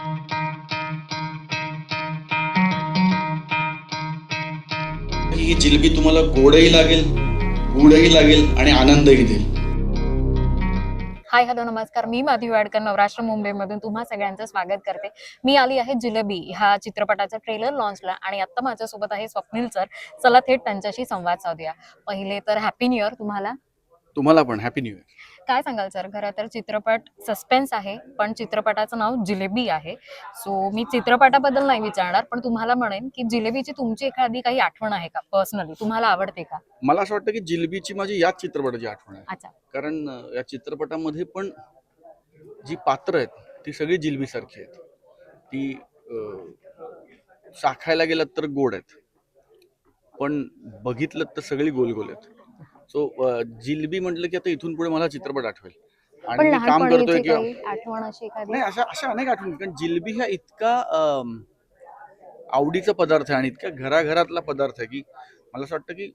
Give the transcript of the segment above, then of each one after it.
ही जिलबी तुम्हाला गोडही लागेल गुडही लागेल आणि आनंदही देईल. हाय हॅलो नमस्कार. मी माधवी वाडकर नवराष्ट्र मुंबईमधून तुम्हा सगळ्यांचं स्वागत करते. मी आली आहे जिलेबी ह्या चित्रपटाचा ट्रेलर लॉन्चला आणि आता माझ्यासोबत आहे स्वप्नील सर चला थेट त्यांच्याशी संवाद साधूया. पहिले तर हॅपी न्यू इयर तुम्हाला. तुम्हाला पण हॅपी न्यू इयर काय सांगाल सर? खरं तर चित्रपट सस्पेन्स आहे पण चित्रपटाचं नाव जिलेबी आहे. सो मी चित्रपटाबद्दल नाही विचारणार पण तुम्हाला म्हणेन की जिलेबीची तुमची एखादी काही आठवण आहे का? पर्सनली तुम्हाला आवडते का? मला असं वाटतं की जिलबीची माझी याच चित्रपटाची आठवण आहे. अच्छा. कारण या चित्रपटामध्ये पण जी पात्र आहेत ती सगळी जिलबीसारखी आहेत. ती अं, चाखायला गेलात तर गोड आहेत. पण बघितलं तर सगळी गोल गोल आहेत. सो जिलबी म्हटलं की आता इथून पुढे मला चित्रपट आठवेल. आणि मी काम करतोय किंवा काही आठवण अशी एखादी? नाही अशा अशा अनेक आठवणी. कारण जिलबी हा इतका अम, आवडीचा पदार्थ आहे आणि इतक्या घराघरातला पदार्थ आहे की मला असं वाटतं की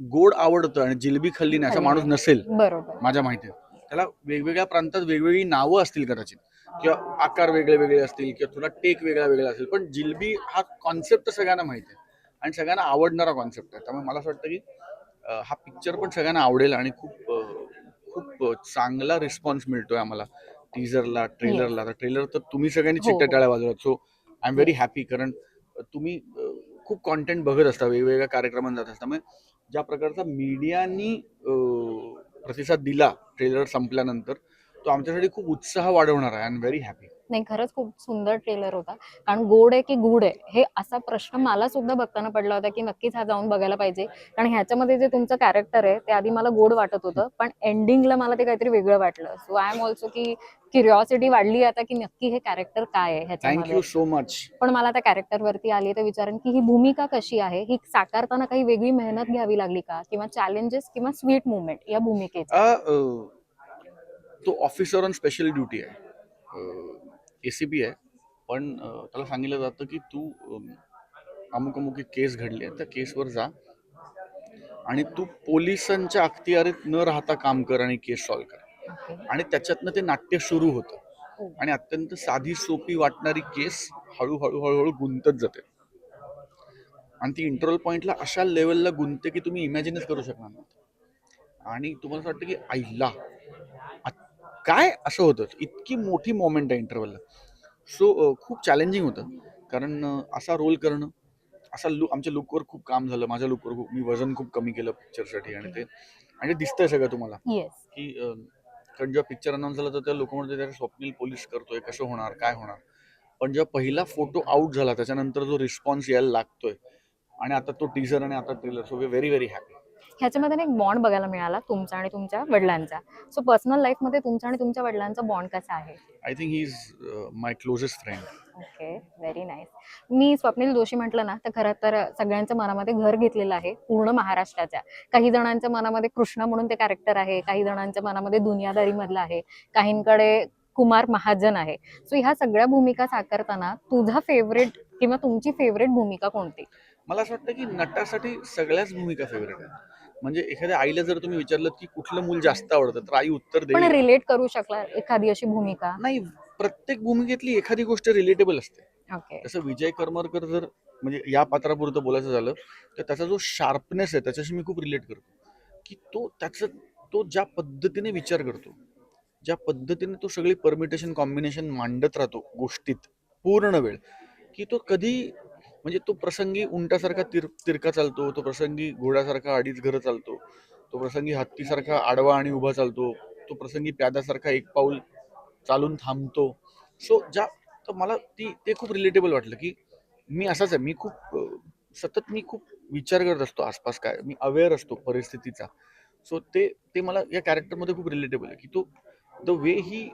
गोड आवडतं आणि जिलबी खाल्ली नाही असा माणूस. नसेल. बरोबर. माझ्या माहितीत. त्याला वेगवेगळ्या प्रांतात वेगवेगळी नावं असतील कदाचित. किंवा आकार वेगळे वेगळे असतील किंवा थोडा टेक वेगळा वेगळा असेल. पण जिलबी हा कॉन्सेप्ट सगळ्यांना माहिती आहे. आणि सगळ्यांना आवडणारा कॉन्सेप्ट आहे. त्यामुळे मला असं वाटतं की हा पिक्चर पण सगळ्यांना आवडेल आणि खूप खूप चांगला रिस्पॉन्स मिळतोय आम्हाला. टीजरला ट्रेलरला तर ट्रेलर तर तुम्ही सगळ्यांनी हो, चिट्ट्या. टाळ्या वाजवत. So I am very happy कारण तुम्ही खूप कॉन्टेंट बघत असता. वेगवेगळ्या कार्यक्रमात जात असता. त्यामुळे ज्या प्रकारचा मीडियानी प्रतिसाद दिला ट्रेलर संपल्यानंतर तो आमच्यासाठी खूप उत्साह वाढवणार आहे. आय एम व्हेरी हॅपी नाही खरंच खूप सुंदर ट्रेलर होता. कारण गोड आहे की गुड आहे? हे असा प्रश्न मला सुद्धा बघताना पडला होता की नक्कीच हा जाऊन बघायला पाहिजे. कारण ह्याच्यामध्ये जे तुमचं कॅरेक्टर आहे ते आधी मला गोड वाटत होतं पण एंडिंगला मला ते काहीतरी वेगळं वाटलं. सो आय एम ऑल्सो की क्युरिओसिटी वाढली आता की नक्की हे कॅरेक्टर काय आहे ह्याच्यामध्ये. थँक्यू सो मच पण मला त्या कॅरेक्टर वरती आली तर विचारेन की ही भूमिका कशी आहे? ही साकारताना काही वेगळी मेहनत घ्यावी लागली का? किंवा चॅलेंजेस किंवा स्वीट मुवमेंट या भूमिकेची. तो ऑफिसर ऑन स्पेशल ड्युटी आहे. ए सी आहे. पण त्याला सांगितलं जातं की तू अमुक अमुक केस घडली आहे त्या केसवर जा. आणि तू पोलिसांच्या अखतियारीत न राहता काम कर आणि केस सॉल्व्ह कर. आणि त्याच्यातनं ते नाट्य सुरू होतं. हो. आणि अत्यंत साधी सोपी वाटणारी केस हळूहळू हळूहळू गुंतत जाते. आणि ती इंटरव्हल पॉइंटला अशा लेवलला गुंतते की तुम्ही इमॅजिनच करू शकणार नाही आणि तुम्हाला असं वाटतं की आईला काय असं होतं? इतकी मोठी मोमेंट आहे इंटरव्हलला सो खूप चॅलेंजिंग होतं. कारण असा रोल करणं असा लुक आमच्या लुकवर खूप काम झालं. माझ्या लुकवर खूप मी वजन खूप कमी केलं पिक्चरसाठी आणि ते आणि दिसतंय सगळं तुम्हाला. की कारण जेव्हा पिक्चर अनाऊन्स झाला तर त्या लोक म्हणते स्वप्नील पोलीस करतोय कसं होणार काय होणार. पण जेव्हा पहिला फोटो आउट झाला त्याच्यानंतर जो रिस्पॉन्स यायला लागतोय आणि आता तो टीजर आणि आता trailer so we very very happy ह्याच्यामध्ये एक बॉन्ड बघायला मिळाला तुमचा आणि तुमच्या वडिलांचा. सो पर्सनल लाईफमध्ये तुमचा आणि तुमच्या वडिलांचा बॉन्ड कसा आहे? I think he is my closest friend okay very nice मी स्वप्नील जोशी म्हटलं ना तर खरं तर सगळ्यांच्या मनामध्ये घर घेतलेलं आहे पूर्ण महाराष्ट्राच्या. काही जणांच्या मनामध्ये कृष्ण म्हणून ते कॅरेक्टर आहे काही जणांच्या मनामध्ये दुनियादारी मधलं आहे काहींकडे कुमार महाजन आहे. सो ह्या सगळ्या भूमिका साकारताना तुझा फेवरेट किंवा तुमची फेवरेट भूमिका कोणती? मला असं वाटतं की नटासाठी सगळ्याच भूमिका फेवरेट आहेत. म्हणजे एखाद्या आईला जर तुम्ही विचारलं की कुठलं मूल जास्त आवडतं तर आई उत्तर पण देईल. रिलेट करू शकला एखादी अशी भूमिका. नाही प्रत्येक भूमिकेतली एखादी गोष्ट रिलेटेबल असते. ओके तसं विजय करमरकर जर म्हणजे या पात्रापुरतं बोलायचं झालं तर त्याचा जो शार्पनेस आहे त्याच्याशी मी खूप रिलेट करतो. की तो त्याचं तो ज्या पद्धतीने विचार करतो ज्या पद्धतीने तो सगळी परमिटेशन कॉम्बिनेशन मांडत राहतो गोष्टीत पूर्ण वेळ की तो कधी म्हणजे तो प्रसंगी उंटासारखा तिर तिरका चालतो तो प्रसंगी घोड्यासारखा अडीच घरं चालतो तो प्रसंगी हत्तीसारखा आडवा आणि उभा चालतो तो प्रसंगी प्यादासारखा एक पाऊल चालून थांबतो. सो ज्या तर मला ती ते खूप रिलेटेबल वाटलं की मी असाच आहे मी खूप सतत मी खूप विचार करत असतो आसपास काय मी अवेअर असतो परिस्थितीचा. सो ते ते मला या कॅरेक्टरमध्ये खूप रिलेटेबल आहे की तो the way he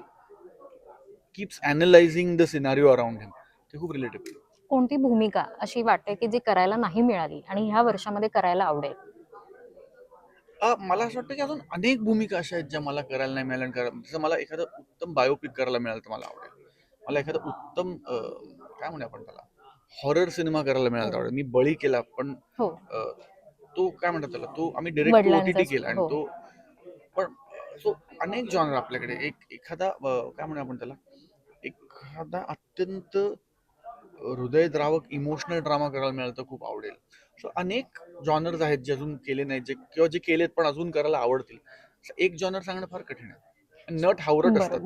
keeps analysing the scenario around him ते खूप रिलेटेबल कोणती भूमिका अशी वाटते की जी करायला नाही मिळाली आणि ह्या वर्षामध्ये करायला आवडेल? मला असं वाटतं की अजून अनेक भूमिका अशा आहेत ज्या मला करायला नाही मिळाल्या करा जसं मला एखादं उत्तम बायोपिक करायला मिळालं तर मला आवडेल. मला एखादा उत्तम काय म्हणू आपण त्याला? हॉरर सिनेमा करायला मिळाला आवडेल. मी बळी केला पण हो. तो काय म्हणतात त्याला? तो आम्ही वडिलांचाच, ओटीटी केला आणि हो. तो पण सो अनेक जॉनर आपल्याकडे. एक एखादा काय म्हणू आपण त्याला? एखादा अत्यंत हृदयद्रावक इमोशनल ड्रामा करायला मिळाला तर खूप आवडेल. सो अनेक जॉनर्स आहेत जे अजून केले नाहीत जे किंवा जे केलेत पण अजून करायला आवडतील. एक जॉनर सांगणं फार कठीण आहे. नट हावरट असतात.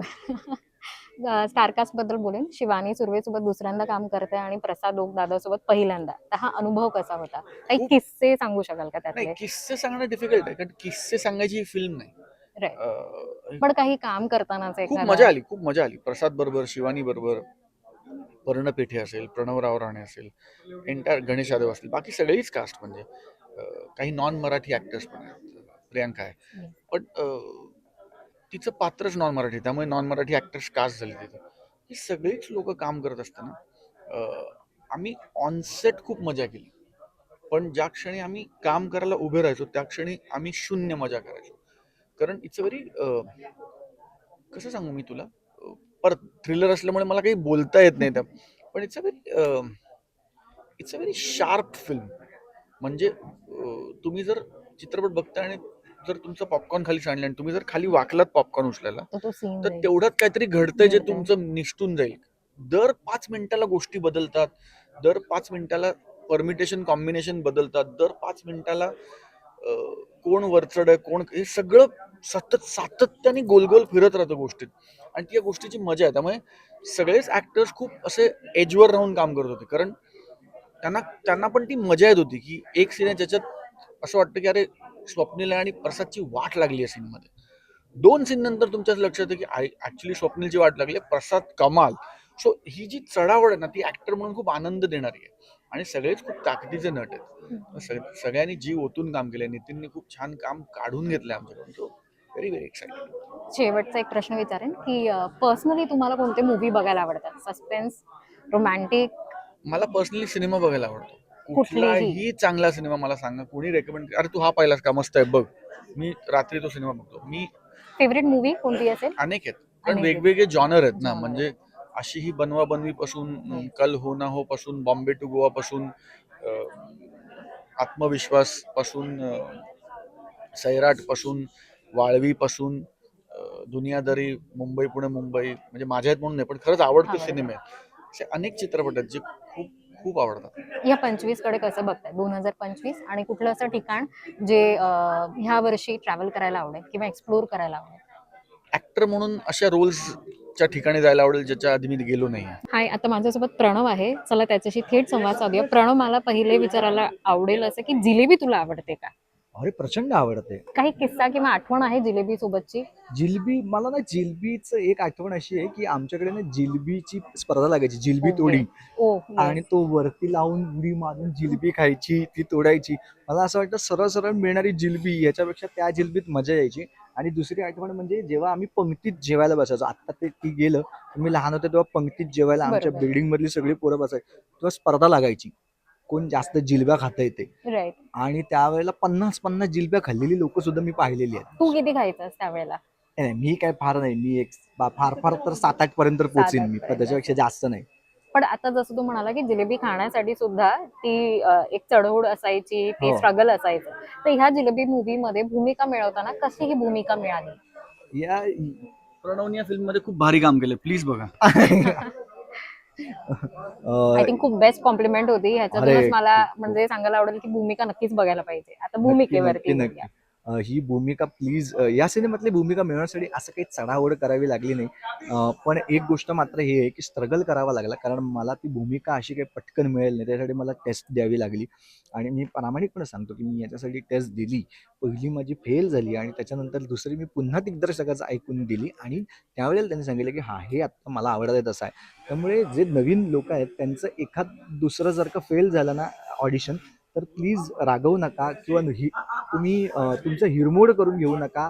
स्टारकास्ट बद्दल बोलेन. शिवानी सुर्वे सोबत दुसऱ्यांदा काम करते आणि प्रसाद ओक दादा सोबत पहिल्यांदा. तर हा अनुभव कसा होता? काही किस्से सांगू शकाल का त्यातले? नाही किस्से सांगणं डिफिकल्ट आहे कारण किस्से सांगायची फिल्म नाही. पण काही काम करतानाच खूप मजा आली खूप मजा आली. प्रसाद बरोबर शिवानी बरोबर. पर्ण पेठे असेल प्रणवराव राणे असेल एंटायर गणेश यादव असतील बाकी सगळीच कास्ट म्हणजे काही नॉन मराठी ऍक्टर्स पण आहेत. प्रियांका आहे. पण तिचं पात्रच नॉन मराठी त्यामुळे नॉन मराठी ऍक्टर्स कास्ट झाले तिथे. ही सगळीच लोक काम करत असताना आम्ही ऑनसेट खूप मजा केली. पण ज्या क्षणी आम्ही काम करायला उभे राहायचो त्या क्षणी आम्ही शून्य मजा करायचो. कारण इट्स अ व्हेरी कसं सांगू मी तुला? परत थ्रिलर असल्यामुळे मला काही बोलता येत नाही त्या. पण it's a very it's a very sharp film म्हणजे तुम्ही जर चित्रपट बघता आणि जर तुमचं पॉपकॉर्न खाली सांडलं आणि तुम्ही जर खाली वाकलात पॉपकॉर्न उचलायला तर तेवढ्यात काहीतरी घडतंय जे. तुमचं निष्ठून जाईल. दर पाच मिनिटाला गोष्टी बदलतात दर पाच मिनिटाला परमिटेशन कॉम्बिनेशन बदलतात दर पाच मिनिटाला कोण वरचड आहे कोण हे सगळं सतत सातत्याने गोलगोल फिरत राहतं गोष्टीत. आणि त्या गोष्टीची मजा आहे. त्यामुळे सगळेच ऍक्टर्स खूप असे एजवर राहून काम करत होते. कारण त्यांना त्यांना पण ती मजा येत होती की एक सीन आहे ज्याच्यात असं वाटतं की अरे स्वप्नीला आणि प्रसादची वाट लागली आहे सीनमध्ये दोन सीन नंतर तुमच्याच लक्षात येतं की ऍक्च्युली स्वप्नीलची वाट लागली आहे, प्रसाद कमाल. सो ही जी चढावड आहे ना ती ऍक्टर म्हणून खूप आनंद देणारी आहे. आणि सगळेच खूप ताकदीचे नट आहेत. सग- सगळ्यांनी जीव ओतून काम केलंय. नितीनने खूप छान काम काढून घेतलंय आमच्याकडून. सो व्हेरी व्हेरी एक्साइटेड शेवटचा एक प्रश्न विचारेन की पर्सनली तुम्हाला कोणते मूवी बघायला आवडतात? सस्पेन्स रोमॅन्टिक मला पर्सनली सिनेमा बघायला आवडतो. कुठलेही? चांगला सिनेमा मला सांगा. कोणी रेकमेंड अरे तू हा पाहिलास का? मस्त आहे बघ. मी रात्री तो सिनेमा बघतो. मी फेवरेट मूवी कोणती असेल? अनेक आहेत. कारण आहेत. वेगवेगळे जॉनर आहेत ना. म्हणजे अशी ही बनवा बनवी पासून हम्म. कल हो ना हो पासून बॉम्बे टू गोवा पासून अं, आत्मविश्वासपासून अं, सैराटपासून वाळवी पासून अं, दुनियादारी मुंबई पुणे मुंबई म्हणजे माझ्या आहेत म्हणून नाही पण खरंच आवडते. सिनेमे आहेत असे अनेक चित्रपट आहेत जे खूप खूप आवडतात या पंचवीसकडे कसं बघताय दोन हजार पंचवीस आणि कुठलं असं ठिकाण जे ह्या वर्षी ट्रॅव्हल करायला आवडेल किंवा एक्सप्लोर करायला आवडेल ऍक्टर म्हणून अशा रोल्सच्या ठिकाणी जायला आवडेल ज्याच्या आधी मी गेलो नाही. हाय आता माझ्यासोबत प्रणव आहे. चला त्याच्याशी थेट संवाद साधूया. प्रणव मला पहिले विचारायला आवडेल असं की जिलेबी तुला आवडते का? अरे प्रचंड आवडते काही किस्सा किंवा आठवण आहे जिलेबी सोबतची जिलबी मला ना जिलबीचं एक आठवण अशी आहे की आमच्याकडे ना जिलबीची स्पर्धा लागायची जिलबी Okay. तोडी ओ. आणि तो वरती लावून उडी मारून जिलबी खायची ती तोडायची मला असं वाटतं सरळ सरळ मिळणारी जिलबी याच्यापेक्षा त्या जिलबीत मजा यायची आणि दुसरी आठवण म्हणजे जेव्हा आम्ही पंक्तीत जेवायला बसायचो आता ते ती गेलं मी लहान होतो तेव्हा पंक्तीत जेवायला आमच्या बरोबर. बिल्डिंग मधली सगळी पोरं बसायची तेव्हा स्पर्धा लागायची कोण जास्त जिलब्या खाता येते. राईट आणि त्यावेळेला पन्नास पन्नास जिलब्या खाल्लेली लोक सुद्धा मी पाहिलेली आहेत. तू किती खायचास त्यावेळेला? नाही नाही, मी काय फार नाही मी एक बा- फार फार तर सात आठ पर्यंत पोहोचेन मी त्याच्यापेक्षा जास्त नाही. पण आता जसं तू म्हणाला की जिलेबी खाण्यासाठी सुद्धा ती अं, एक चढवड असायची ते हो. स्ट्रगल असायचं. तर ह्या जिलेबी मूवी मध्ये भूमिका मिळवताना कशी ही भूमिका मिळाली? या प्रणवनी या फिल्ममध्ये खूप भारी काम केलं. प्लीज बघा. आय थिंक खूप बेस्ट कॉम्प्लिमेंट होती. ह्याच्यातूनच मला. म्हणजे सांगायला आवडेल की भूमिका नक्कीच बघायला पाहिजे. आता भूमिकेवरती ही भूमिका प्लीज या सिनेमातली भूमिका मिळवण्यासाठी असं काही चढाओढ करावी लागली नाही. पण एक गोष्ट मात्र ही आहे की स्ट्रगल करावा लागला कारण मला ती भूमिका अशी काही पटकन मिळेल नाही त्यासाठी मला टेस्ट द्यावी लागली. आणि मी प्रामाणिकपणे सांगतो की मी याच्यासाठी टेस्ट दिली पहिली माझी फेल झाली आणि त्याच्यानंतर दुसरी मी पुन्हा दिग्दर्शकाचं ऐकून दिली आणि त्यावेळेला त्यांनी सांगितलं की हा हे आत्ता मला आवडत आहे तसं आहे. त्यामुळे जे नवीन लोक आहेत त्यांचं एखाद दुसरं जर का फेल झालं ना ऑडिशन तर प्लीज रागवू नका किंवा हि तुम्ही तुमचं हिरमोड करून घेऊ नका.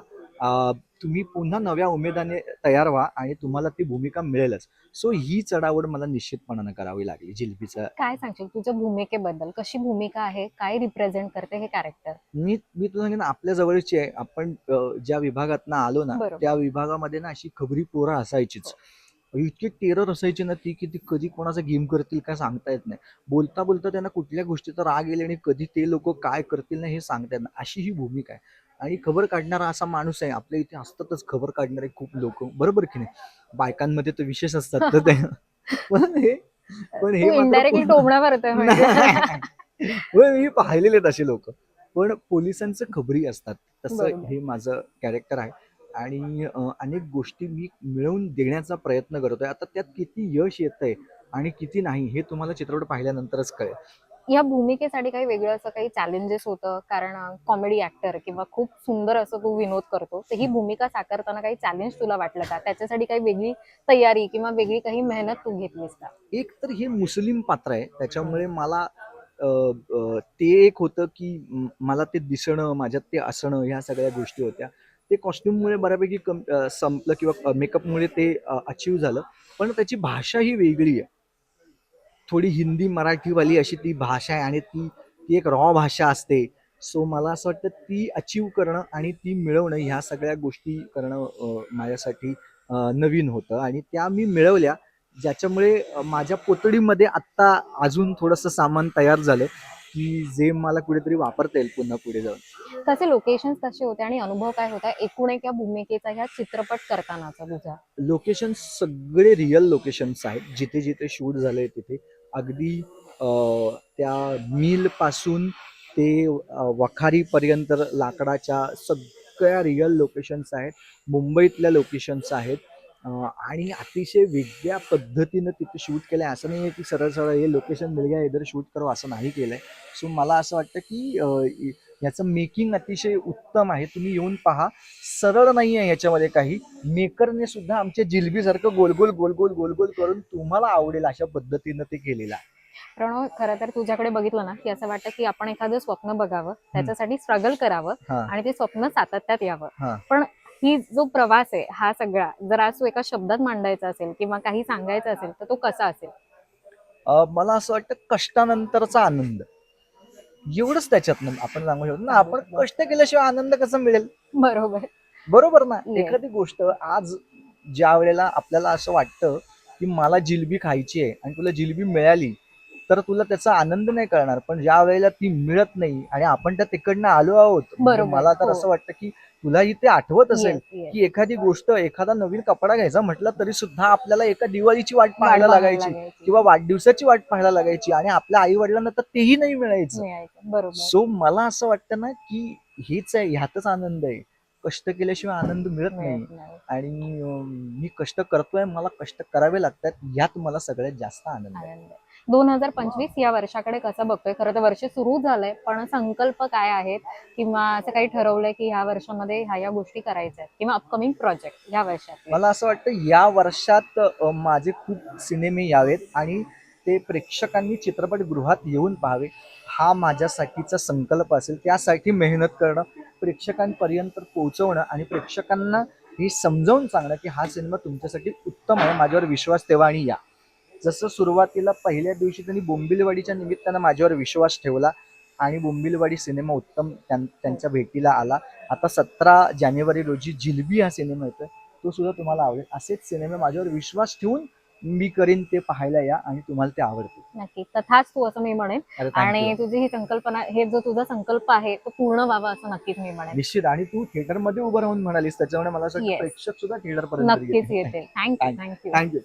तुम्ही पुन्हा नव्या उमेदाने तयार व्हा आणि तुम्हाला ती भूमिका मिळेलच. सो ही चढावड मला निश्चितपणानं करावी लागली जिलबीचं. काय सांगशील? तुझ्या भूमिकेबद्दल कशी भूमिका आहे? काय रिप्रेझेंट करते हे कॅरेक्टर मी मी तुला सांगेन आपल्या जवळची आहे. आपण ज्या विभागातनं आलो ना. त्या विभागामध्ये ना अशी खबरी पोरं असायचीच. इतकी टेरर असायची ना ती की ती कधी कोणाचा गेम करतील काय सांगता येत नाही. बोलता बोलता त्यांना कुठल्या गोष्टीचा राग येईल आणि कधी ते लोक काय करतील ना हे सांगता येत नाही. अशी ही भूमिका आहे. आणि खबर काढणारा असा माणूस आहे. आपल्या इथे असतातच खबर काढणारे खूप लोक. बरोबर की नाही? बायकांमध्ये तर विशेष असतात तर पण हे पण हे म्हणजे. पाहिलेले आहेत असे लोक. पण पोलिसांचं खबरी असतात. तसं. हे माझं कॅरेक्टर आहे. आणि अनेक गोष्टी मी मिळवून देण्याचा प्रयत्न करतोय. आता त्यात किती यश येतंय आणि किती नाही हे तुम्हाला चित्रपट पाहिल्यानंतरच कळेल. या भूमिकेसाठी काही वेगळं असं काही चॅलेंजेस होतं? कारण कॉमेडी ऍक्टर किंवा खूप सुंदर असं तू विनोद करतो तर ही भूमिका साकारताना काही चॅलेंज तुला वाटलं का? त्याच्यासाठी काही वेगळी तयारी किंवा वेगळी काही मेहनत तू घेतलीस का? एक तर हे मुस्लिम पात्र आहे त्याच्यामुळे मला ते एक होतं की मला ते दिसणं माझ्यात ते असणं ह्या सगळ्या गोष्टी होत्या. ते कॉस्ट्युममुळे बऱ्यापैकी कम संपलं किंवा मेकअपमुळे ते अचीव झालं. पण त्याची भाषा ही वेगळी आहे. थोडी हिंदी मराठीवाली अशी ती भाषा आहे आणि ती ती एक रॉ भाषा असते. सो मला असं वाटतं ती अचीव करणं आणि ती मिळवणं ह्या सगळ्या गोष्टी करणं माझ्यासाठी नवीन होतं. आणि त्या मी मिळवल्या ज्याच्यामुळे माझ्या पोतडीमध्ये आत्ता अजून थोडंसं सामान तयार झालं. की जे मला कुठेतरी वापरता येईल पुन्हा पुढे जाऊन. तसे लोकेशन कसे होते आणि अनुभव काय होता? एकूण एक या भूमिकेचा ह्या चित्रपट करतानाचा तुझा. लोकेशन सगळे रिअल लोकेशन्स आहेत. जिथे जिथे शूट झाले तिथे. अगदी त्या मिलपासून ते अं, वखारीपर्यंत लाकडाच्या सगळ्या रिअल लोकेशन्स आहेत. मुंबईतल्या लोकेशन्स आहेत. आणि अतिशय वेगळ्या पद्धतीनं तिथे शूट केलं आहे असं नाही आहे की सरळ सरळ हे लोकेशन मिल गया इधर शूट करो असं नाही केलं आहे सो मला असं वाटतं की याचं मेकिंग अतिशय उत्तम आहे. तुम्ही येऊन पहा. सरळ नाही आहे याच्यामध्ये काही मेकरने सुद्धा आमच्या जिलबीसारखं गोल गोल गोल गोल गोल गोल करून तुम्हाला आवडेल अशा पद्धतीनं ते केलेलं आहे. प्रणव खरं तर तुझ्याकडे बघितलं ना की असं वाटतं की आपण एखादं स्वप्न बघावं त्याच्यासाठी स्ट्रगल करावं. आणि ते स्वप्न सातत्यात. यावं. पण ही जो प्रवास आहे हा सगळा जर आज तू एका शब्दात मांडायचा असेल किंवा काही सांगायचं असेल तर तो कसा असेल? मला असं वाटतं कष्टानंतरचा आनंद. एवढंच त्याच्यातनं आपण सांगू शकतो ना आपण कष्ट केल्याशिवाय आनंद कसा मिळेल? बरोबर. बरोबर ना. एखादी गोष्ट आज ज्या वेळेला आपल्याला असं वाटतं की मला जिलबी खायची आहे आणि तुला जिलबी मिळाली तर तुला त्याचा आनंद नाही कळणार. पण ज्या वेळेला ती मिळत नाही आणि आपण त्या तिकडनं आलो आहोत म्हणजे मला तर हो. असं वाटतं की तुलाही ते आठवत असेल Yes, yes. की एखादी गोष्ट एखादा नवीन कपडा घ्यायचा म्हटलं तरी सुद्धा आपल्याला एका दिवाळीची वाट पाहायला लागायची लागायची. किंवा वाढदिवसाची वाट पाहायला लागायची आणि आपल्या आई वडिलांना तर तेही नाही मिळायचं मिळायचं. बरोबर सो मला असं वाटतं ना की हेच आहे ह्यातच आनंद आहे कष्ट केल्याशिवाय आनंद मिळत नाही मिळत नाही. आणि अं, मी कष्ट करतोय मला कष्ट करावे लागतात यात मला सगळ्यात जास्त आनंद आहे आनंद दोन हजार पंचवीस या वर्षाकडे कसं बघतोय? खरं तर वर्ष सुरू झालंय पण संकल्प काय आहेत? किंवा असं काही ठरवलंय की ह्या वर्षामध्ये ह्या या गोष्टी करायच्या आहेत? किंवा अपकमिंग प्रोजेक्ट ह्या वर्षात मला असं वाटतं या वर्षात माझे खूप सिनेमे यावेत आणि ते प्रेक्षकांनी चित्रपटगृहात येऊन पाहावे. हा माझ्यासाठीचा संकल्प असेल. त्यासाठी मेहनत करणं प्रेक्षकांपर्यंत पोहोचवणं आणि प्रेक्षकांना हे समजावून सांगणं की हा सिनेमा तुमच्यासाठी उत्तम आहे माझ्यावर विश्वास ठेवा आणि या. जसं सुरुवातीला पहिल्या दिवशी त्यांनी बोंबिलवाडीच्या निमित्तानं माझ्यावर विश्वास ठेवला आणि बोंबिलवाडी सिनेमा उत्तम त्यां- त्यांच्या भेटीला आला. आता सतरा जानेवारी रोजी जिलबी हा सिनेमा येतोय. तो सुद्धा तुम्हाला आवडेल. असेच सिनेमे माझ्यावर विश्वास ठेवून मी करीन ते पाहायला या आणि तुम्हाला ते आवडतील. नक्की. तथाच तू असं मी म्हणेन. आणि. तुझी ही संकल्पना हे जो तुझा संकल्प आहे तो पूर्ण व्हावा असं नक्कीच मी म्हणेन. निश्चित. आणि तू थिएटरमध्ये उभं राहून म्हणालीस त्याच्यामुळे मला असं. प्रेक्षक सुद्धा थिएटर पर्यंत नक्कीच येतील. Thank you thank you thank you